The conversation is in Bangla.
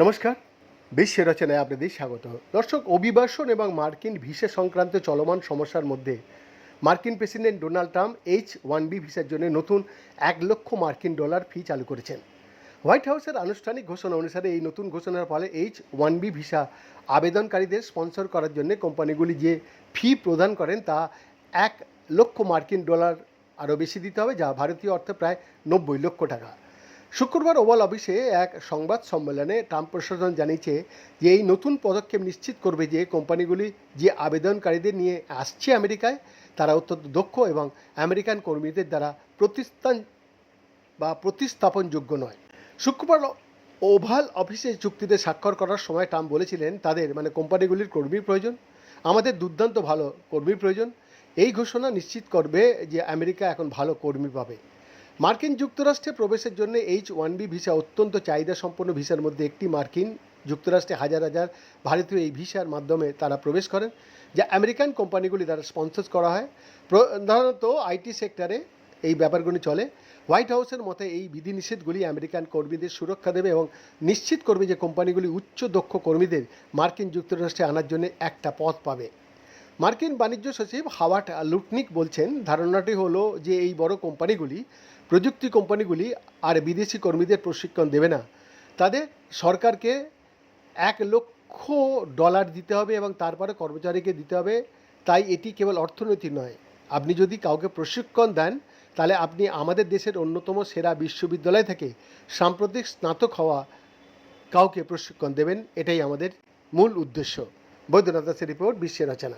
নমস্কার। বিশ্ব রচনায় আপনাদের স্বাগত। দর্শক, অভিবাসন এবং মার্কিন ভিসা সংক্রান্ত চলমান সমস্যার মধ্যে মার্কিন president Donald Trump H one B ভিসার জন্য নতুন এক লক্ষ মার্কিন ডলার ফি চালু করেছেন। হোয়াইট হাউসের আনুষ্ঠানিক ঘোষণা অনুসারে এই নতুন ঘোষণার ফলে এইচ ওয়ান বি ভিসা আবেদনকারীদের স্পন্সর করার জন্য কোম্পানিগুলি যে ফি প্রদান করেন তা এক লক্ষ মার্কিন ডলার আরও বেশি দিতে হবে, যা ভারতীয় অর্থে প্রায় নব্বই লক্ষ টাকা। শুক্রবার ওভাল অফিসে এক সংবাদ সম্মেলনে ট্রাম্প প্রশাসন জানিয়েছে যে এই নতুন পদক্ষেপ নিশ্চিত করবে যে কোম্পানিগুলি যে আবেদনকারীদের নিয়ে আসছে আমেরিকায়, তারা অত্যন্ত দক্ষ এবং আমেরিকান কর্মীদের দ্বারা প্রতিস্থান বা প্রতিস্থাপনযোগ্য নয়। শুক্রবার ওভাল অফিসে চুক্তিতে স্বাক্ষর করার সময় ট্রাম্প বলেছিলেন, তাদের মানে কোম্পানিগুলির কর্মীর প্রয়োজন, আমাদের দুর্দান্ত ভালো কর্মীর প্রয়োজন এই ঘোষণা নিশ্চিত করবে যে আমেরিকা এখন ভালো কর্মী পাবে। মার্কিন যুক্তরাষ্ট্রে প্রবেশের জন্য এইচ ওয়ান বি ভিসা অত্যন্ত চাহিদা সম্পন্ন ভিসার মধ্যে একটি মার্কিন। যুক্তরাষ্ট্রে হাজার হাজার ভারতীয় এই ভিসার মাধ্যমে তারা প্রবেশ করেন, যা আমেরিকান কোম্পানিগুলি দ্বারা স্পন্সর করা হয়। প্রধানত আইটি সেক্টরে এই ব্যাপারগুলি চলে। হোয়াইট হাউসের মতে এই বিধিনিষেধগুলি আমেরিকান কর্মীদের সুরক্ষা দেবে এবং নিশ্চিত করবে যে কোম্পানিগুলি উচ্চ দক্ষ কর্মীদের মার্কিন যুক্তরাষ্ট্রে আনার জন্য একটা পথ পাবে। মার্কিন বাণিজ্য সচিব হাওয়ার্ড লুটনিক বলছেন, ধারণাটি হলো যে এই বড় কোম্পানিগুলি, প্রযুক্তি কোম্পানিগুলি আর বিদেশি কর্মীদের প্রশিক্ষণ দেবে না। তাদের সরকারকে এক লক্ষ ডলার দিতে হবে এবং তারপরে কর্মচারীকে দিতে হবে। তাই এটি কেবল অর্থনীতি নয়। আপনি যদি কাউকে প্রশিক্ষণ দেন, তাহলে আপনি আমাদের দেশের অন্যতম সেরা বিশ্ববিদ্যালয় থেকে সাম্প্রতিক স্নাতক হওয়া কাউকে প্রশিক্ষণ দেবেন। এটাই আমাদের মূল উদ্দেশ্য। বৈদ্যনাথ দাসের রিপোর্ট, বিশ্বের রচনা